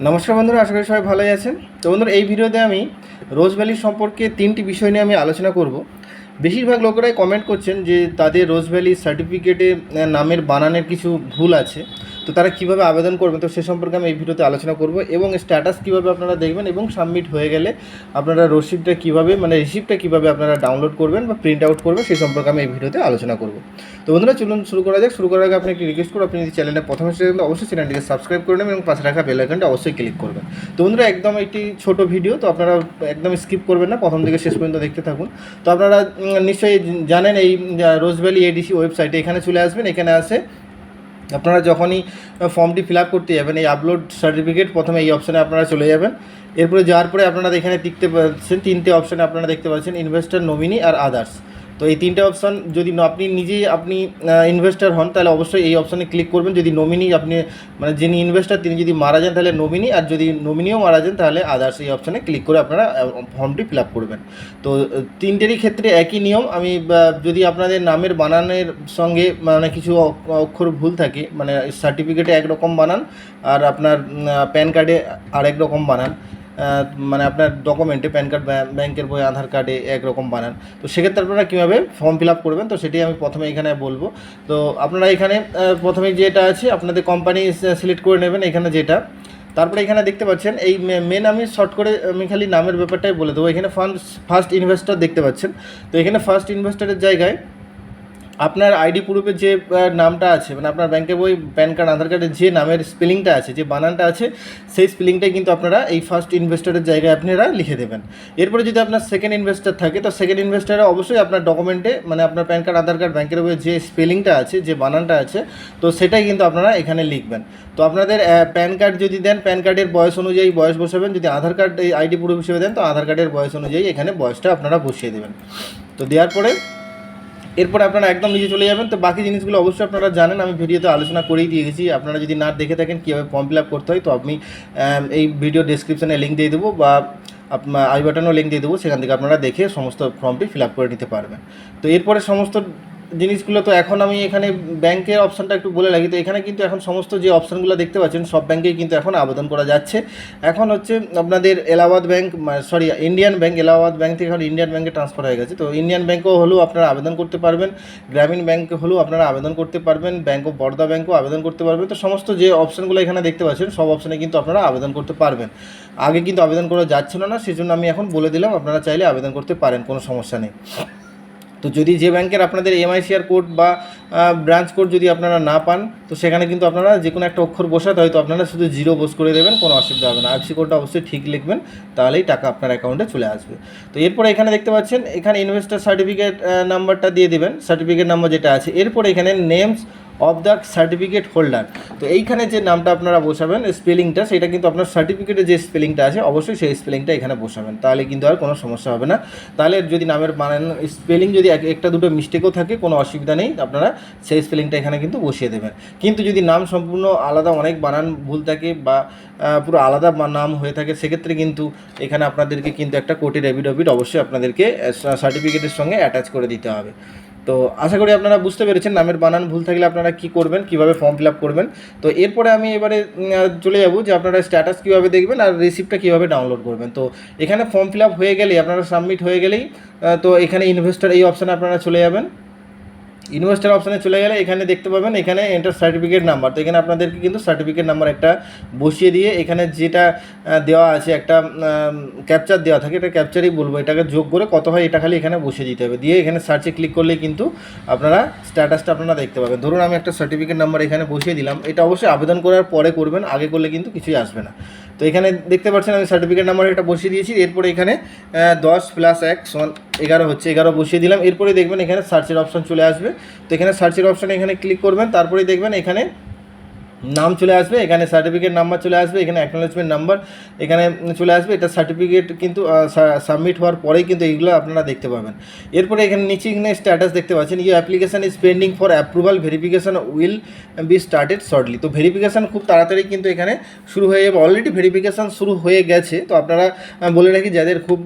নমস্কার বন্ধুরা, আশা করি সবাই ভালোই আছেন। তো বন্ধুরা, এই ভিডিওতে আমি রোজ ভ্যালি সম্পর্কে তিনটি বিষয় নিয়ে আমি আলোচনা করব। বেশিরভাগ লোকেরাই কমেন্ট করছেন যে তাদের রোজ ভ্যালি সার্টিফিকেটে নামের, বানানের কিছু ভুল আছে। তো তারা কীভাবে আবেদন করবেন তো সে সম্পর্কে আমি এই ভিডিওতে আলোচনা করব। এবং স্ট্যাটাস কীভাবে আপনারা দেখবেন এবং সাবমিট হয়ে গেলে আপনারা রসিদটা কীভাবে মানে রিসিপ্টটা কীভাবে আপনারা ডাউনলোড করবেন বা প্রিন্ট আউট করবেন সেই সম্পর্কে আমি এই ভিডিওতে আলোচনা করব। তো বন্ধুরা, চলুন শুরু করা যাক। শুরু করার আগে আপনি একটি রিকোয়েস্ট করুন আপনি যদি চ্যানেলটা প্রথমে থাকেন অবশ্যই চ্যানেলটিকে সাবস্ক্রাইব করে নেবেন এবং পাশে রাখা বেল আইকনটা অবশ্যই ক্লিক করবেন। তো বন্ধুরা, একদম একটি ছোট ভিডিও তো আপনারা একদম স্কিপ করবেন না। প্রথম থেকে শেষ পর্যন্ত দেখতে থাকুন। তো আপনারা নিশ্চয়ই জানেন এই রোজ ভ্যালি এডিসি ওয়েবসাইটে এখানে চলে আসবেন। এখানে আসে আপনারা যখনই ফর্মটি ফিল করতে যাবেন, এই আপলোড সার্টিফিকেট প্রথমে এই অপশানে আপনারা চলে যাবেন। এরপরে যাওয়ার পরে আপনারা এখানে দেখতে পাচ্ছেন, তিনটে অপশানে আপনারা দেখতে পাচ্ছেন ইনভেস্টার নমিনি আর আদার্স তো এই তিনটে অপশান যদি আপনি নিজেই আপনি ইনভেস্টার হন, তাহলে অবশ্যই এই অপশানে ক্লিক করবেন। যদি নমিনি আপনি মানে যিনি ইনভেস্টার তিনি যদি মারা যান, তাহলে নমিনি আর যদি নমিনিও মারা যান, তাহলে আদার্স এই অপশানে ক্লিক করে আপনারা ফর্মটি ফিল আপ করবেন। তো তিনটেরই ক্ষেত্রে একই নিয়ম। আমি যদি আপনাদের নামের বানানের সঙ্গে মানে কিছু অক্ষর ভুল থাকে মানে সার্টিফিকেটে একরকম বানান, আর আপনার প্যান কার্ডে আরেক রকম বানান মানে আপনার ডকুমেন্টে প্যান কার্ড ব্যাংকের বই, আধার কার্ডে একরকম বানান। তো সেক্ষেত্রে আপনারা কীভাবে ফর্ম ফিল আপ করবেন? তো সেটি আমি প্রথমে এখানে বলব। তো আপনারা এখানে প্রথমে যেটা আছে, আপনাদের কোম্পানি সিলেক্ট করে নেবেন এখানে যেটা। তারপরে এখানে দেখতে পাচ্ছেন, এই মেন আমি শর্ট করে, আমি খালি নামের ব্যাপারটাই বলে দেবো। এখানে ফার্স্ট ফার্স্ট ইনভেস্টর দেখতে পাচ্ছেন। তো এখানে ফার্স্ট ইনভেস্টরের জায়গায় আপনার আইডি প্রুফের যে নামটা আছে মানে আপনার ব্যাংকের বই, প্যান কার্ড, আধার কার্ডের যে নামের স্পেলিংটা আছে, যে বানানটা আছে, সেই স্পেলিংটাই কিন্তু আপনারা এই ফার্স্ট ইনভেস্টরের জায়গায় আপনারা লিখে দেবেন। এরপরে যদি আপনার সেকেন্ড ইনভেস্টর থাকে, তো সেকেন্ড ইনভেস্টারে অবশ্যই আপনার ডকুমেন্টে মানে আপনার প্যান কার্ড, আধার কার্ড, ব্যাংকের বইয়ের যে স্পেলিংটা আছে, যে বানানটা আছে, তো সেটাই কিন্তু আপনারা এখানে লিখবেন। তো আপনাদের প্যান কার্ড যদি দেন, প্যান কার্ডের বয়স অনুযায়ী বয়স বসাবেন, যদি আধার কার্ড, এই আইডি প্রুফ হিসেবে দেন, তো আধার কার্ডের বয়স অনুযায়ী এখানে বয়সটা আপনারা বসিয়ে দেবেন। তো দেওয়ার পরে এরপরে আপনারা একদম নিচে চলে যাবেন। তো বাকি জিনিসগুলো অবশ্যই আপনারা জানেন, আমি ভিডিওতে আলোচনা করেই দিয়ে গেছি। আপনারা যদি না দেখে থাকেন কীভাবে ফর্ম ফিল আপ করতে হয়, তো আমি এই ভিডিও ডিসক্রিপশানে লিঙ্ক দিয়ে দেবো বা আই বাটনও লিঙ্ক দিয়ে দেবো। সেখান থেকে আপনারা দেখে সমস্ত ফর্মটি ফিল আপ করে নিতে পারবেন। তো এরপরে সমস্ত জিনিসগুলো তো এখন আমি এখানে ব্যাংকের অপশানটা একটু বলে রাখি। তো এখানে কিন্তু এখন সমস্ত যে অপশানগুলো দেখতে পাচ্ছেন, সব ব্যাংকেই কিন্তু এখন আবেদন করা যাচ্ছে। এখন হচ্ছে আপনাদের Allahabad bank sorry Indian bank, Allahabad bank থেকে এখন ইন্ডিয়ান ব্যাংকে ট্রান্সফার হয়ে গেছে। তো ইন্ডিয়ান ব্যাংকও হলেও আপনারা আবেদন করতে পারবেন, গ্রামীণ ব্যাংক হলেও আপনারা আবেদন করতে পারবেন, ব্যাংক অফ বরোদা ব্যাংকও আবেদন করতে পারবেন। তো সমস্ত যে অপশানগুলো এখানে দেখতে পাচ্ছেন, সব অপশানে কিন্তু আপনারা আবেদন করতে পারবেন। আগে কিন্তু আবেদন করা যাচ্ছিল না, সেজন্য আমি এখন বলে দিলাম, আপনারা চাইলে আবেদন করতে পারেন, কোনো সমস্যা নেই। তো যদি যে ব্যাংকের আপনাদের এমআইসিআর কোড বা ব্রাঞ্চ কোড যদি আপনারা না পান তো সেখানে কিন্তু আপনারা যে কোনো একটা অক্ষর বসাতে হয়তো আপনারা শুধু জিরো বোস করে দেবেন, কোনো অসুবিধা হবে না। আইসি কোডটা অবশ্যই ঠিক লিখবেন, তাহলেই টাকা আপনার অ্যাকাউন্টে চলে আসবে। তো এরপরে এখানে দেখতে পাচ্ছেন, এখানে ইনভেস্টার সার্টিফিকেট নাম্বারটা দিয়ে দেবেন সার্টিফিকেট নাম্বার যেটা আছে। এরপরে এখানে names of the certificate holder তো এইখানে যে নামটা আপনারা বসাবেন স্পেলিংটা সেটা কিন্তু আপনার সার্টিফিকেটে যে স্পেলিংটা আছে, অবশ্যই সেই স্পেলিংটা এখানে বসাবেন। তাহলে কিন্তু আর কোনো সমস্যা হবে না। তাহলে যদি নামের বানান স্পেলিং যদি এক- একটা দুটো মিস্টেকও থাকে, কোনো অসুবিধা নেই, আপনারা সেই স্পেলিংটা এখানে কিন্তু বসিয়ে দেবেন। কিন্তু যদি নাম সম্পূর্ণ আলাদা, অনেক বানান ভুল থাকে বা পুরো আলাদা নাম হয়ে থাকে, সেক্ষেত্রে কিন্তু এখানে আপনাদেরকে কিন্তু একটা কোর্টের এভিডেভিট অবশ্যই আপনাদেরকে সার্টিফিকেটের সঙ্গে অ্যাটাচ করে দিতে হবে। তো আশা করি আপনারা বুঝতে পেরেছেন নামের বানান ভুল থাকলে আপনারা কি করবেন, কীভাবে ফর্ম ফিল করবেন। তো এরপরে আমি এবারে চলে যাব যে আপনারা স্ট্যাটাস কীভাবে দেখবেন আর রিসিপ্টটা কীভাবে ডাউনলোড করবেন। তো এখানে ফর্ম ফিল হয়ে গেলেই, আপনারা সাবমিট হয়ে গেলেই তো এখানে ইনভেস্টার এই অপশানে আপনারা চলে যাবেন। ইনভেস্টার অপশানে চলে গেলে এখানে দেখতে পাবেন, এখানে এন্টার সার্টিফিকেট নাম্বার তো এখানে আপনাদেরকে কিন্তু সার্টিফিকেট নাম্বার একটা বসিয়ে দিয়ে এখানে যেটা দেওয়া আছে, একটা ক্যাপচার দেওয়া থাকে, এটা ক্যাপচারই বলব। এটাকে যোগ করে কত হয় এটা খালি এখানে বসিয়ে দিতে হবে। দিয়ে এখানে সার্চে ক্লিক করলে কিন্তু আপনারা স্ট্যাটাসটা আপনারা দেখতে পাবেন। ধরুন আমি একটা সার্টিফিকেট নাম্বার এখানে বসিয়ে দিলাম। এটা অবশ্যই আবেদন করার পরে করবেন, আগে করলে কিন্তু কিছুই আসবে না। তো এখানে দেখতে পাচ্ছেন আমি সার্টিফিকেট নাম্বার একটা বসিয়ে দিয়েছি, এরপরে এখানে দশ প্লাস এক সমান এগারো হচ্ছে, এগারো বসিয়ে দিলাম। এরপরে দেখবেন এখানে সার্চের অপশান চলে আসবে। তো এখানে সার্চের অপশানে এখানে ক্লিক করবেন তারপরে দেখবেন এখানে নাম চলে আসবে, এখানে সার্টিফিকেট নাম্বার চলে আসবে, এখানে অ্যাকনোলেজমেন্ট নাম্বার এখানে চলে আসবে, এটা সার্টিফিকেট কিন্তু সাবমিট হওয়ার পরেই কিন্তু এইগুলো আপনারা দেখতে পাবেন। এরপরে এখানে নিচে এখানে স্ট্যাটাস দেখতে পাচ্ছেন you application is pending for approval verification will be started shortly তো ভেরিফিকেশন খুব তাড়াতাড়ি কিন্তু এখানে শুরু হয়ে যাবে অলরেডি ভেরিফিকেশন শুরু হয়ে গেছে। তো আপনারা বলে রাখি, যাদের খুব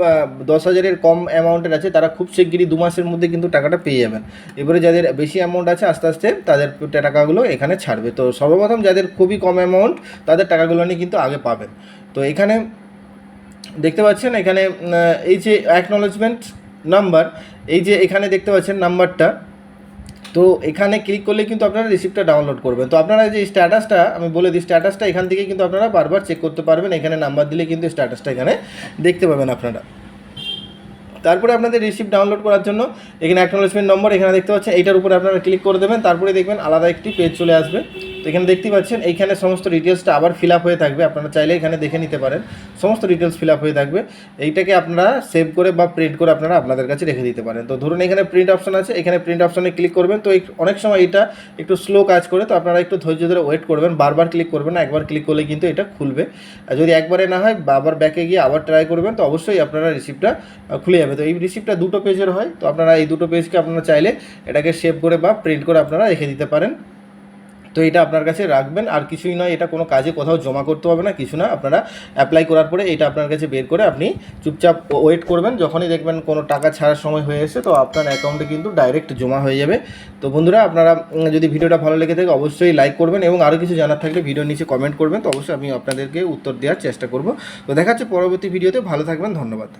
দশ হাজারের কম অ্যামাউন্টের আছে, তারা খুব শিগগিরই দু মাসের মধ্যে কিন্তু টাকাটা পেয়ে যাবেন। এবারে যাদের বেশি অ্যামাউন্ট আছে, আস্তে আস্তে তাদের টাকাগুলো এখানে ছাড়বে। তো সর্বপ্রথম যাদের খুবই কম অ্যামাউন্ট তাদের টাকাগুলো নিয়ে কিন্তু আগে পাবেন। তো এখানে দেখতে পাচ্ছেন, এখানে এই যে অ্যাকনলেজমেন্ট নাম্বার এই যে এখানে দেখতে পাচ্ছেন নাম্বারটা তো এখানে ক্লিক করলে কিন্তু আপনারা রিসিপ্টটা ডাউনলোড করবেন। তো আপনারা যে স্ট্যাটাসটা আমি বলে দিই স্ট্যাটাসটা এখান থেকে কিন্তু আপনারা বারবার চেক করতে পারবেন। এখানে নাম্বার দিলে কিন্তু স্ট্যাটাসটা এখানে দেখতে পাবেন আপনারা। তারপরে আপনাদের রিসিপ্ট ডাউনলোড করার জন্য, এখানে অ্যাকনোলেজমেন্ট নম্বর এখানে দেখতে পাচ্ছেন, এইটার উপরে আপনারা ক্লিক করে দেবেন। তারপরে দেখবেন আলাদা একটি পেজ চলে আসবে। তো এখানে দেখতে পাচ্ছেন, এইখানে সমস্ত ডিটেলসটা আবার ফিল আপ হয়ে থাকবে, আপনারা চাইলে এখানে দেখে নিতে পারেন। সমস্ত ডিটেলস ফিল আপ হয়ে থাকবে। এইটাকে আপনারা সেভ করে বা প্রিন্ট করে আপনারা আপনাদের কাছে রেখে দিতে পারেন। তো ধরুন এখানে প্রিন্ট অপশন আছে, এখানে প্রিন্ট অপশনে ক্লিক করবেন। তো অনেক সময় এটা একটু স্লো কাজ করে, তো আপনারা একটু ধৈর্য ধরে ওয়েট করবেন। বারবার ক্লিক করবেন না, একবার ক্লিক করলে কিন্তু এটা খুলবে। আর যদি একবারে না হয় বা আবার ব্যাকে গিয়ে আবার ট্রাই করবেন, তো অবশ্যই আপনারা রিসিপ্টটা খুলে যাবে। তো এই রিসিপ্টটা দুটো পেজের হয়, তো আপনারা এই দুটো পেজকে আপনারা চাইলে এটাকে সেভ করে বা প্রিন্ট করে আপনারা রেখে দিতে পারেন। তো এটা আপনার কাছে রাখবেন, আর কিছুই নয়, এটা কোনো কাজে কোথাও জমা করতে হবে না, কিছু না, আপনারা অ্যাপ্লাই করার পরে এটা আপনার কাছে বের করে আপনি চুপচাপ ওয়েট করবেন, যখনই দেখবেন কোনো টাকা ছাড়ার সময় হয়ে এসে তো আপনার অ্যাকাউন্টে কিন্তু ডাইরেক্ট জমা হয়ে যাবে। তো বন্ধুরা, আপনারা যদি ভিডিওটা ভালো লেগে থাকে, অবশ্যই লাইক করবেন, এবং আরও কিছু জানার থাকলে ভিডিওর নিচে কমেন্ট করবেন, তো অবশ্যই আমি আপনাদেরকে উত্তর দেওয়ার চেষ্টা করব। তো দেখা পরবর্তী ভিডিওতে, ভালো থাকবেন, ধন্যবাদ।